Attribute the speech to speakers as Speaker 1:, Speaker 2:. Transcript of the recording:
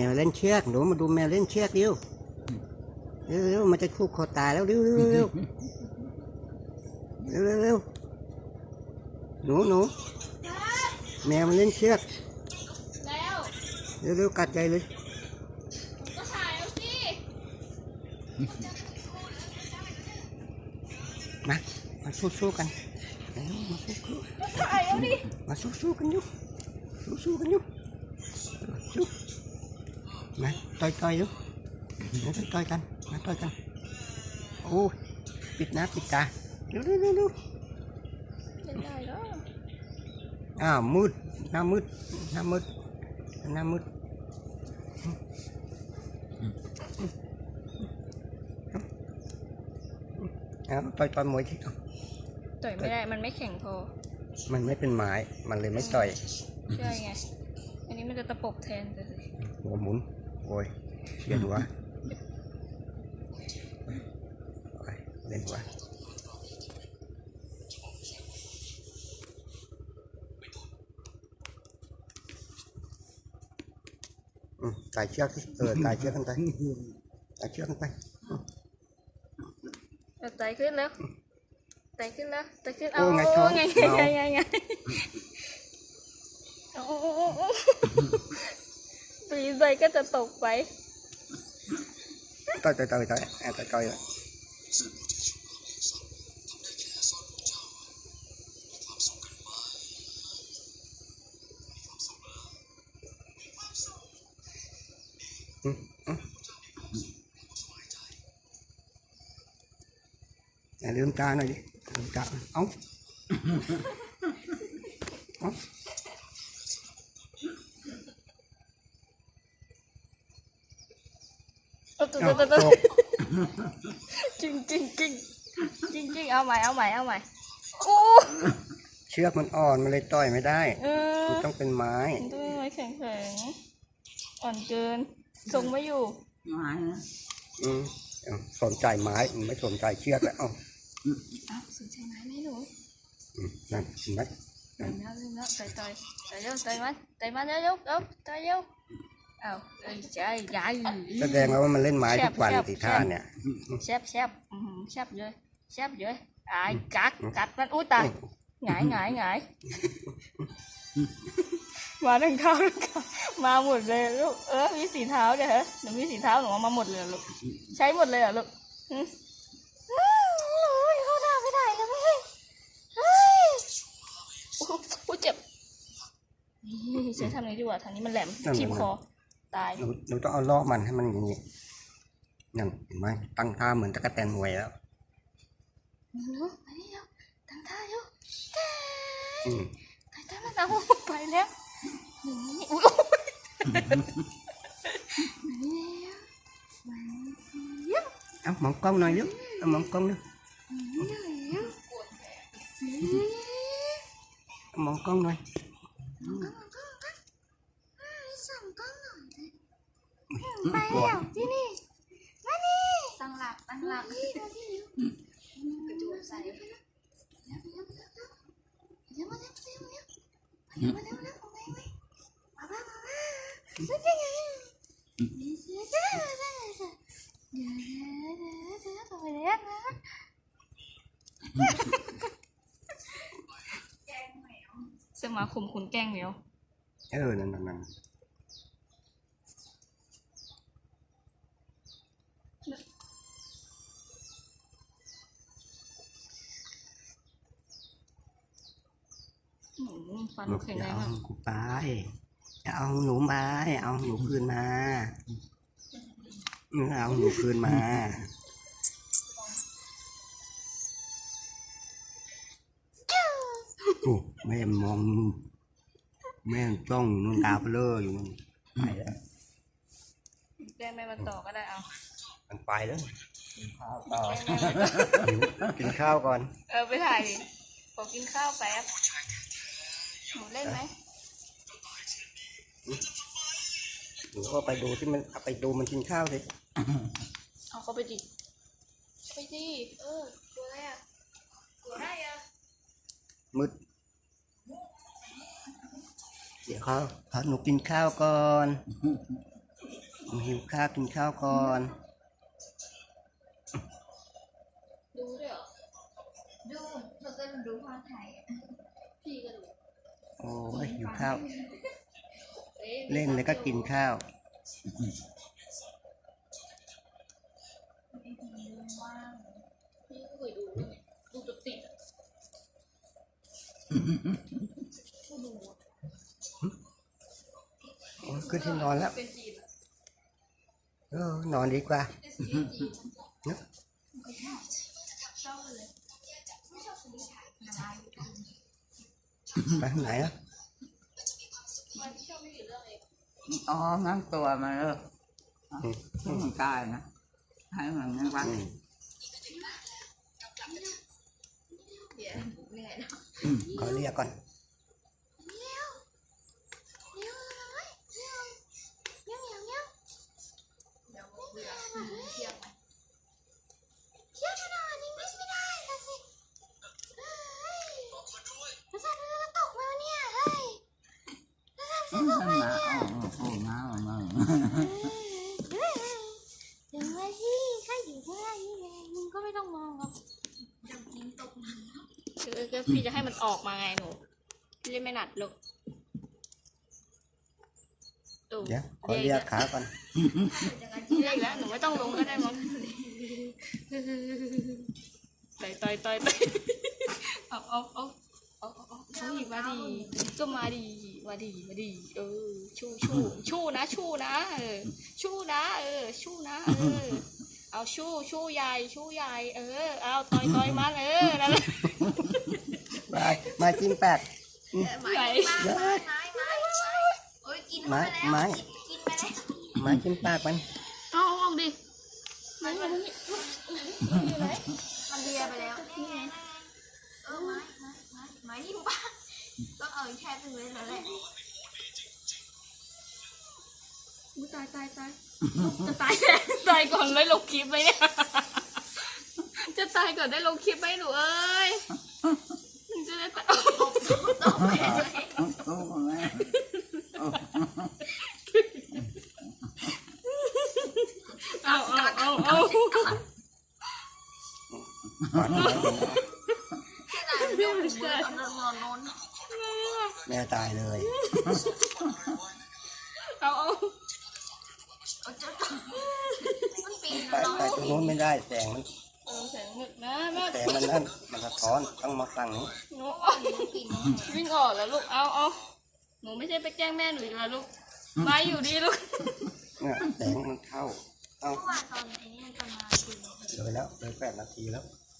Speaker 1: แมวเล่นเชือกหนูมาดูแมวเล่นเชือกเร็วเร็วเร็วมันจะคู่คอตายแล้วเร็วเร็วเร็วเร็วเร็วเร็วหนูหนูแมวมันเล่นเชือก
Speaker 2: แล้ว
Speaker 1: เร็วเร็วกัดใจเลย
Speaker 2: ก็ถ่ายเอาสิ
Speaker 1: มามาสู้สู้กันเร็วมาสู้สู้
Speaker 2: ก็ถ่ายเอาดิ
Speaker 1: มาสู้สู้กันอยู่สู้สู้กันอยู่สู้ มาต่อยต่อยอยู่มาต่อยต่อยกันมาต่อยกันโอ้ยปิดหน้าปิดตาเร็วเร็วเร็วเร็ว
Speaker 2: เป็นได้แล้ว
Speaker 1: อ้าวมืดหน้ามืดหน้ามืดหน้ามืดเอาต่อยต่อยมวยที่
Speaker 2: ต่อยไม่ได้มันไม่แข็งพอ
Speaker 1: มันไม่เป็นไม้มันเลยไม่ต่อย
Speaker 2: ใช่ไงอันนี้มันจะตะปบแทนแต่สิ
Speaker 1: หัวหมุนโอ้ยเสียหัวโอ้ยเล่นหัวอืมไต่เชือกสิเออไต่เชือกกันไปไต่เชือกกันไป
Speaker 2: เอาไตขึ้นแล้วไตขึ้นแล้วไตขึ้น
Speaker 1: โอ้
Speaker 2: เอา
Speaker 1: ไงช้อน
Speaker 2: ไง
Speaker 1: เมา
Speaker 2: ไงไงไงเอ ปีนไปก็จะตกไป
Speaker 1: ต่อยต่อยต่อยต่อยแอะต่อยต่อยอืมอืมอย่าลืมตาหน่อยดิลืมตาเอ้าเอ้า
Speaker 2: เอา ตัว
Speaker 1: เอ้า
Speaker 2: ตัว
Speaker 1: ต
Speaker 2: ตัว
Speaker 1: ก
Speaker 2: จริงจริงจริงจริงจริงเอาใหม่เอาใหม่เอาใหม่โอ้
Speaker 1: เชือกมันอ่อนมันเลยต่อยไม่ได้
Speaker 2: เออ
Speaker 1: มันต้องเป็นไม้
Speaker 2: มันต้องไม้แข็งแข็งอ่อนเกินทรงไม่อยู่
Speaker 1: อืมเอาสนใจไม้มันไม่สนใจเชือกแล้วเอ้า
Speaker 2: อ้าวสนใจไหมไหมหนู
Speaker 1: อืมนั่นเห็นไหม
Speaker 2: เริ่มแล้วเริ่มแล้วต่อยต่อ ยต่อยเร็วต่อยมันต่อยมันเร็วเร็วเร็วต่อยเร็วเอาเอ้ยใจใหญ่
Speaker 1: แสดงว่ามันเล่นไม้ทุกวัน
Speaker 2: แซ่บ
Speaker 1: ติ
Speaker 2: แซ่
Speaker 1: ท่า
Speaker 2: บ
Speaker 1: เนี่ย
Speaker 2: แซ่บแซ่บอืมแซ่บเยอะแซ่บเยอะอายกัดกัดมันอุ้ยตายหงายหงายหงายมาทั้งเท้าทั้งขามาหมดเลยลูกเออมีสีเท้าเดี๋ยวเหรอหนูมีสีเท้าหนูเอามาหมดเลยเหรอลูกใช้หมดเลยเหรอลูกอืมอืมโอ้ยเข้าหน้าไม่ได้เลยเว้ยเฮ้ยโอ้โหเจ็บนี่ใช้ทำไหนดีกว่าทางนี้มันแหลมทิ่มคอ ตาย
Speaker 1: หนูหนูต้องเอาล้อมันให้มันอย่างนี้นั่นเห็นไหมตั้งท่าเหมือนตะกั่แที่
Speaker 2: นี่มานี่ตั้งหลักตั้งหลักนี่มาที่นี่กระจูใส่เร็วเร็วเร็วเร็วเร็วเร็วมาเร็วเร็วเร็วเร็วมาเร็วเร็วเอาไปไปมาบ้ามาบ้าสุดยังไงนี่สุดยังไงเดี๋ยวเดี๋ยวเดี๋ยวเดี๋ยวไปแล้วนะสมาคมคุณแกล้งแมว
Speaker 1: เออนั่นนั่นนั่น
Speaker 2: อืม ฟัน
Speaker 1: ลูก
Speaker 2: แข็ง
Speaker 1: อ
Speaker 2: แร
Speaker 1: ย่างเอา
Speaker 2: มาก
Speaker 1: กูไปอย่าเอาหนูมาเอาหนูคืนมาเออเอาหนูคืนมา โอ้แม่มองแม่จ้องนู่นตาเปลืออยู่นู่นไปแล้ว
Speaker 2: แกล้งแม่มันต่อก็ได้เอา
Speaker 1: มันไปแล้ว
Speaker 3: ข้าวต่อ
Speaker 1: หิวกินข้าวก่อน
Speaker 2: เออไปถ่ายดิขอกินข้าวแป๊บหนูเล่นไหม
Speaker 1: หนูก็ไปดูที่มันเอาไปดูมันกินข้าวสิ
Speaker 2: เอาเข้าไปดิไปดิเออตัวอะไรอะตัวอะไรอะ
Speaker 1: มืดเดี๋ยวเขาพาหนูกินข้าวก่อนหิวข้าวกินข้าวก่อน
Speaker 4: ราก็ดูภาพไทยอะพี่ก็ดู
Speaker 1: โอ้ยหิวข้าว
Speaker 4: อ้ย
Speaker 1: เล่นแล้วก็กินข้าว
Speaker 4: ว่างพี่ก็เคยดูด้วยดูจนติดอะก็ดูอะ
Speaker 1: โอ้ยขึ้นที่นอนแล้ว
Speaker 4: เป็นจีนอะ
Speaker 1: เออนอนดีกว่า
Speaker 4: เป็นซีรีส์จีน
Speaker 1: เนอะ
Speaker 4: ก็ชอบชอบเลยไม่ชอบซีรีส์ ไทยนาย
Speaker 1: ไปทางไหนอะ
Speaker 4: มันชอบไม่กี่เรื่องเอง
Speaker 3: อ๋องั้นตัวมาเลย
Speaker 1: อืม
Speaker 3: ให้มันกายนะให้มันงั้นวัด
Speaker 1: อืม
Speaker 4: เดี๋ยวเหนื่อยนะ
Speaker 1: ขอเรียกก่อน
Speaker 4: เร็วเร็วเลยเร็วเร็วเร็วเร็วเดี๋ยวเบื่อเที่ยงไหมเที่ยงขนาดนี้ไม่ไม่ได้ละสิเฮ้ยแล้วสัตว์มันจะตกไหมวะเนี่ยเฮ้ย แล้วสัตว์
Speaker 3: อื
Speaker 4: จะ
Speaker 3: ม
Speaker 4: ตก
Speaker 3: ขึ้น
Speaker 4: ไหม
Speaker 3: มา
Speaker 4: เนี่ย
Speaker 3: โอ้โหน้ามันมา
Speaker 4: ถึงว่าที่ข้าอยู่ข้างล่างนี่ไงมึงก็ไม่ต้องมองหรอกจะกินตกน้ำ
Speaker 2: คือก็พี่จะให้มันออกมาไงหนูพี่เล่นไม่หนัดลูกตู่
Speaker 1: เดี๋ยวขอเรียกขาก่อน
Speaker 2: เรียกแล้วหนูไม่ต้องลงก็ได้มั้งต่อยต่อยต่อยต่อยเอาเอาเอา อาเอาเอาเอาอีกมาดีก็มาดีมาดีมาดี เออ ชู้ชู้ชู้นะ ชู้นะเออชู้นะเออ ชู้นะเออ เอาชู้ชู้ใหญ่ชู้ใหญ่เออ เอาต่อยต่อยมันเออนั่นแหละ
Speaker 1: ไปมาจิ้มแปด
Speaker 4: ไม้ไม้ไม้ไม้ไม้ไม้โอ้ยกิน
Speaker 1: ไม้
Speaker 4: ไปแล้ว
Speaker 1: ไม้
Speaker 4: กินไปแล้ว
Speaker 1: มาจิ้มปากมัน
Speaker 2: เอาเอาเอาดิมันมันนี่
Speaker 4: มันเลียไปแล้วนี่ไงเออไม้ไม้ไม้ไม้ที่บ้านต้อง เอาอีกแค่หนึ่งเลยแล้วแหละ
Speaker 2: อุ๊ยตายตายตายจะตายแน่ตายก่อนได้ลงคลิปไหมเนี่ย จะตายก่อนได้ลงคลิปไหมหนูเอ้ยหนูจะได้ตาย
Speaker 4: ตกไปเลย
Speaker 3: โอ้โหแม่
Speaker 2: เอาเอาเอาเอา
Speaker 1: ก่อนนะ
Speaker 4: ขนาดเรื่องมือตอนนอนนอน
Speaker 1: แม่ตายเลย
Speaker 2: เอาเอา
Speaker 4: เอาเจ้าตัวมันปีน
Speaker 1: ไป
Speaker 4: นอน
Speaker 1: ไปตรงนู้นไม่ได้แสงมัน
Speaker 2: เออแสงหมึกนะแม่
Speaker 1: แสงมันนั่นมันสะท้อนต้องมาฝั่งนี้
Speaker 2: หนู
Speaker 4: ปีนนอน
Speaker 2: วิ่งออกแล้วลูกเอาเอาหนูไม่ใช่ไปแกล้งแม่หนูอีกแล้วลูกมาอยู่ดีลูก
Speaker 1: เนี่ยแสงมันเข้า เอา
Speaker 4: เมื่อวานตอนไอ้นี่ตอนมาปีน
Speaker 1: เลยแล้วเลยแปดนาทีแล้ว